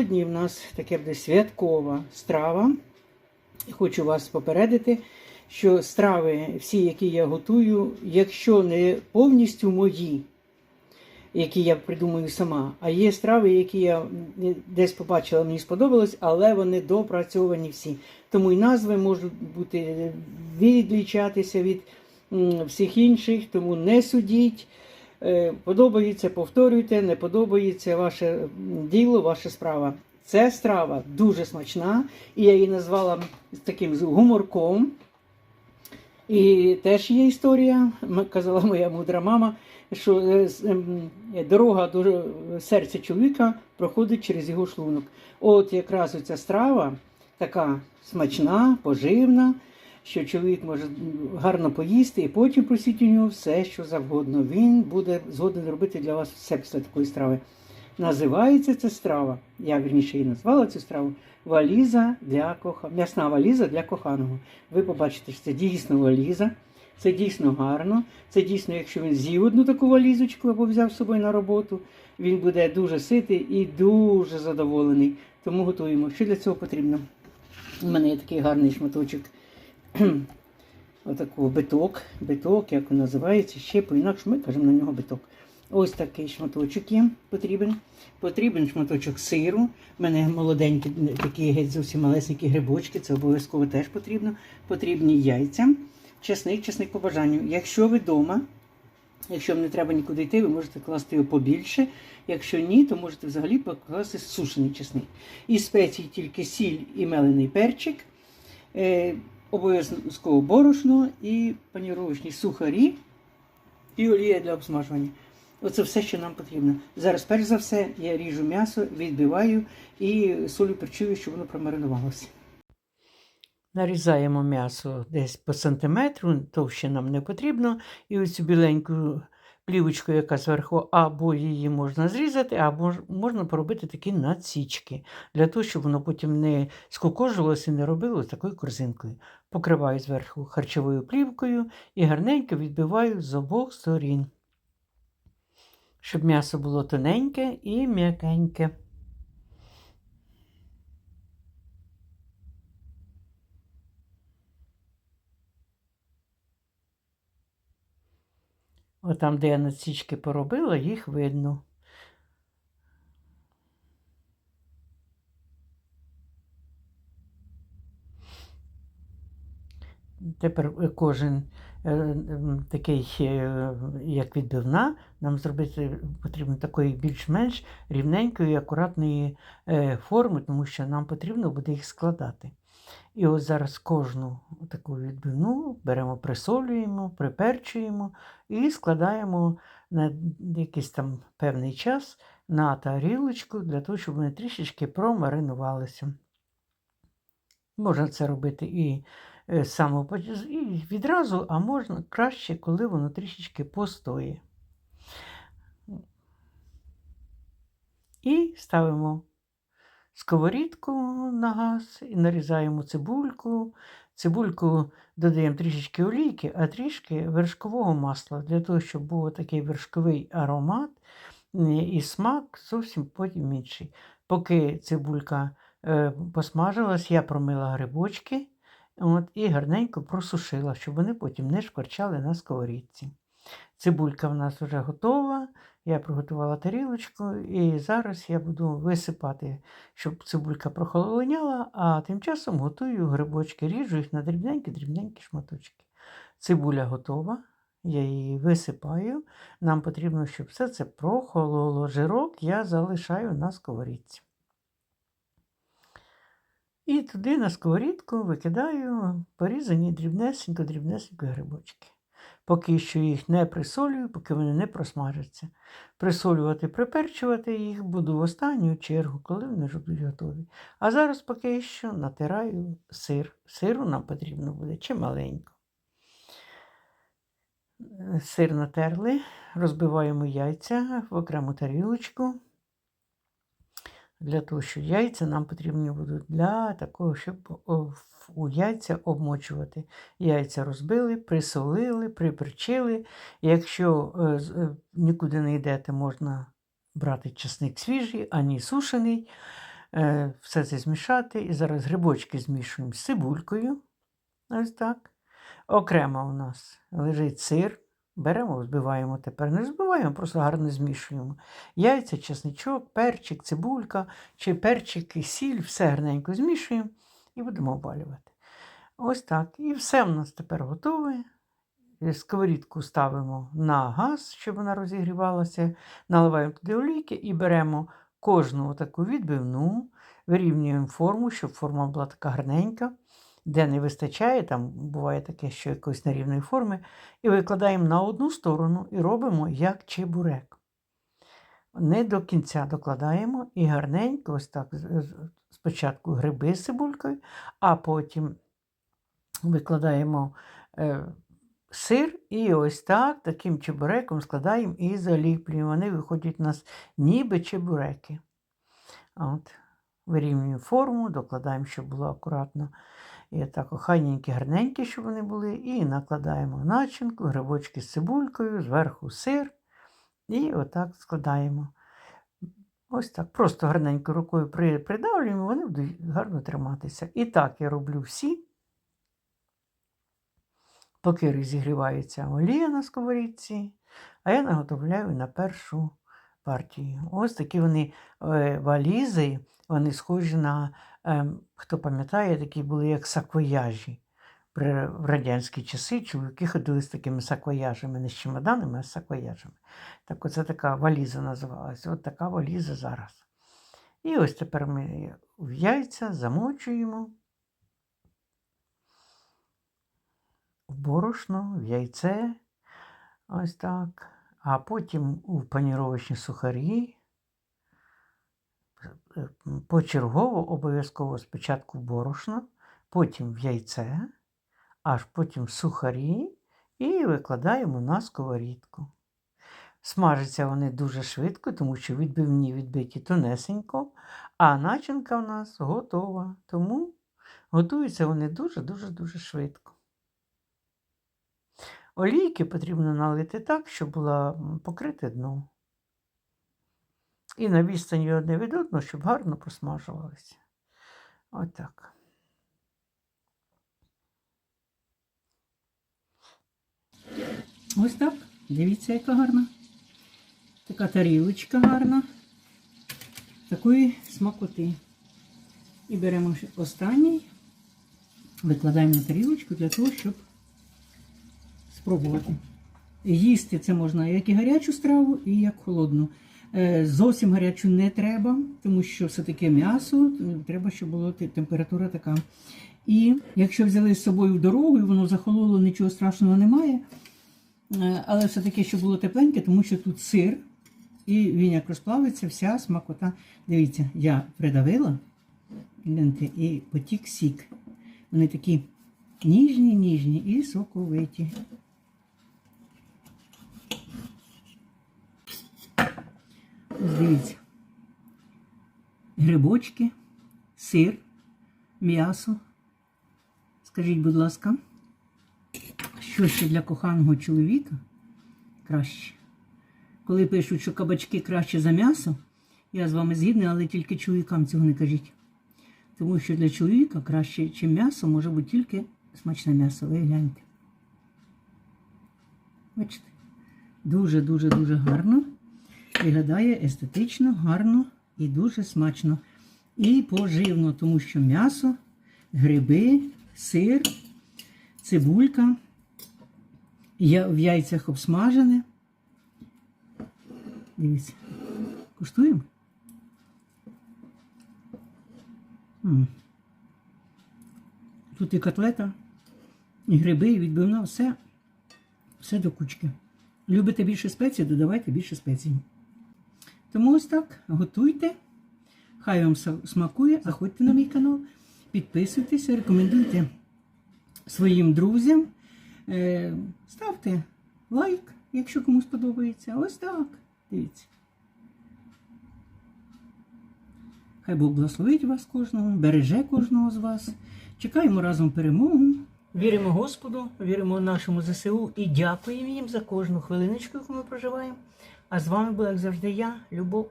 Сьогодні в нас таке буде святкова страва. Хочу вас попередити, що страви, всі, які я готую, якщо не повністю мої, які я придумую сама, а є страви, які я десь побачила, мені сподобалось, але вони допрацьовані всі. Тому і назви можуть бути відлічатися від всіх інших, тому не судіть. Е, Подобається, повторюйте, не подобається ваше діло, ваша справа. Це страва дуже смачна, і я її назвала таким гуморком. І теж є історія, казала моя мудра мама, що е, ем, дорога до серця чоловіка проходить через його шлунок. От якраз оця страва така смачна, поживна, що чоловік може гарно поїсти і потім просіть у нього все, що завгодно. Він буде згоден робити для вас все після такої страви. Називається ця страва, я вірніше її назвала цю страву, валіза для коха... м'ясна валіза для коханого. Ви побачите, що це дійсно валіза, це дійсно гарно. Це дійсно, якщо він з'їв одну таку валізочку або взяв з собою на роботу, він буде дуже ситий і дуже задоволений. Тому готуємо. Що для цього потрібно? У мене є такий гарний шматочок. Отакого биток, биток, як він називається, ще по-інакше ми кажемо на нього биток. Ось такий шматочок є потрібен. Потрібен шматочок сиру. У мене молоденькі такі геть зовсім малесенькі грибочки, це обов'язково теж потрібно. Потрібні яйця, чесник, чесник по бажанню. Якщо ви вдома, якщо вам не треба нікуди йти, ви можете класти його побільше. Якщо ні, то можете взагалі покласти сушений чесник. І спеції тільки сіль і мелений перчик. Обов'язково борошно і паніровочні сухарі і олія для обсмажування. Оце все, що нам потрібно. Зараз, перш за все, я ріжу м'ясо, відбиваю і солю перчую, щоб воно промаринувалося. Нарізаємо м'ясо десь по сантиметру, товще нам не потрібно. І оцю біленьку плівочку, яка зверху, або її можна зрізати, або можна поробити такі надсічки, для того, щоб воно потім не скукожувалося і не робило такою корзинкою. Покриваю зверху харчовою плівкою і гарненько відбиваю з обох сторін, щоб м'ясо було тоненьке і м'якеньке. Отам, де я надсічки поробила, їх видно. Тепер е, кожен е, такий, е, як відбивна, нам зробити потрібно такої більш-менш рівненької, акуратної форми, тому що нам потрібно буде їх складати. І ось зараз кожну таку відбивну беремо, присолюємо, приперчуємо і складаємо на якийсь там певний час на тарілочку для того, щоб вони трішечки промаринувалися. Можна це робити і самого і відразу, а можна краще, коли воно трішечки постоє. І ставимо сковорідку на газ і нарізаємо цибульку. Цибульку додаємо трішечки олійки, а трішки вершкового масла, для того, щоб був такий вершковий аромат е, і смак зовсім потім інший. Поки цибулька е, посмажилась, я промила грибочки от, і гарненько просушила, щоб вони потім не шкварчали на сковорідці. Цибулька в нас вже готова. Я приготувала тарілочку, і зараз я буду висипати, щоб цибулька прохолоняла, а тим часом готую грибочки, ріжу їх на дрібненькі-дрібненькі шматочки. Цибуля готова, я її висипаю. Нам потрібно, щоб все це прохололо. Жирок я залишаю на сковорідці. І туди на сковорідку викидаю порізані дрібнесенько-дрібнесенько грибочки. Поки що їх не присолюю, поки вони не просмажаться. Присолювати, приперчувати їх буду в останню чергу, коли вони вже будуть готові. А зараз поки що натираю сир. Сиру нам потрібно буде чималенько. Сир натерли, розбиваємо яйця в окрему тарілочку. Для того, що яйця нам потрібні будуть для такого, щоб у яйця обмочувати. Яйця розбили, присолили, приперчили. Якщо е, е, нікуди не йдете, можна брати чесник свіжий, ані сушений. е, все це змішати. І зараз грибочки змішуємо з цибулькою. Ось так. Окремо у нас лежить сир. Беремо, збиваємо тепер. Не збиваємо, просто гарно змішуємо. Яйця, чесничок, перчик, цибулька чи перчик і сіль, все гарненько змішуємо і будемо обвалювати. Ось так. І все в нас тепер готове. Е, Сковорідку ставимо на газ, щоб вона розігрівалася. Наливаємо туди олійки і беремо кожну таку відбивну, вирівнюємо форму, щоб форма була така гарненька. Де не вистачає, там буває таке, що якоїсь нерівної форми, і викладаємо на одну сторону і робимо як чебурек. Не до кінця докладаємо і гарненько, ось так, спочатку гриби з цибулькою, а потім викладаємо е, сир і ось так, таким чебуреком складаємо і заліплюємо. Вони виходять у нас ніби чебуреки. От. Вирівнюємо форму, докладаємо, щоб було акуратно. І так охайненькі, гарненькі, щоб вони були. І накладаємо начинку, грибочки з цибулькою, зверху сир. І отак складаємо. Ось так. Просто гарненько рукою при- придавлюємо, вони будуть гарно триматися. І так я роблю всі. Поки розігрівається олія на сковорідці, а я наготовляю на першу партію. Ось такі вони е, валізи, вони схожі на, е, хто пам'ятає, такі були як саквояжі. В радянські часи чоловіки ходили з такими саквояжами, не з чемоданами, а з саквояжами. Так оце така валіза називалася. От така валіза зараз. І ось тепер ми в яйця замочуємо. в борошно, в яйце, ось так. А потім у паніровочні сухарі. Почергово обов'язково спочатку борошно, потім в яйце, аж потім в сухарі і викладаємо на сковорідку. Смажаться вони дуже швидко, тому що відбивні відбиті тонесенько, а начинка в нас готова. Тому готуються вони дуже-дуже-дуже швидко. Олійки потрібно налити так, щоб була покрите дно. І на відстані одне від одного, щоб гарно просмажувалося. Отак. Ось так. Дивіться, яка гарна. Така тарілочка гарна. Такої смакоти. І беремо останній, викладаємо на тарілочку для того, щоб спробувати. Їсти це можна як і гарячу страву, і як холодну. Е, Зовсім гарячу не треба, тому що все-таки м'ясо, треба, щоб була температура така. І якщо взяли з собою в дорогу, і воно захололо, нічого страшного немає. Е, Але все-таки, щоб було тепленьке, тому що тут сир, і він як розплавиться, вся смакота. Дивіться, я придавила і потік сік. Вони такі ніжні, ніжні і соковиті. Дивіться. Грибочки, сир, м'ясо. Скажіть, будь ласка, що ще для коханого чоловіка краще? Коли пишуть, що кабачки краще за м'ясо, я з вами згідна, але тільки чоловікам цього не кажіть. Тому що для чоловіка краще, чим м'ясо, може бути тільки смачне м'ясо. Ви гляньте. Бачите? Дуже-дуже-дуже гарно. Виглядає естетично, гарно і дуже смачно. І поживно, тому що м'ясо, гриби, сир, цибулька, в яйцях обсмажене. Дивіться. Куштуємо? Тут і котлета, і гриби, і відбивна, все, все до кучки. Любите більше спецій, додавайте більше спецій. Тому ось так, готуйте. Хай вам смакує, заходьте на мій канал, підписуйтеся, рекомендуйте своїм друзям. Е, ставте лайк, якщо комусь подобається. Ось так. Дивіться. Хай Бог благословить вас кожного, береже кожного з вас. Чекаємо разом перемогу. Віримо Господу, віримо нашому ЗСУ і дякуємо їм за кожну хвилиночку, яку ми проживаємо. А з вами була, як завжди, я, Любов.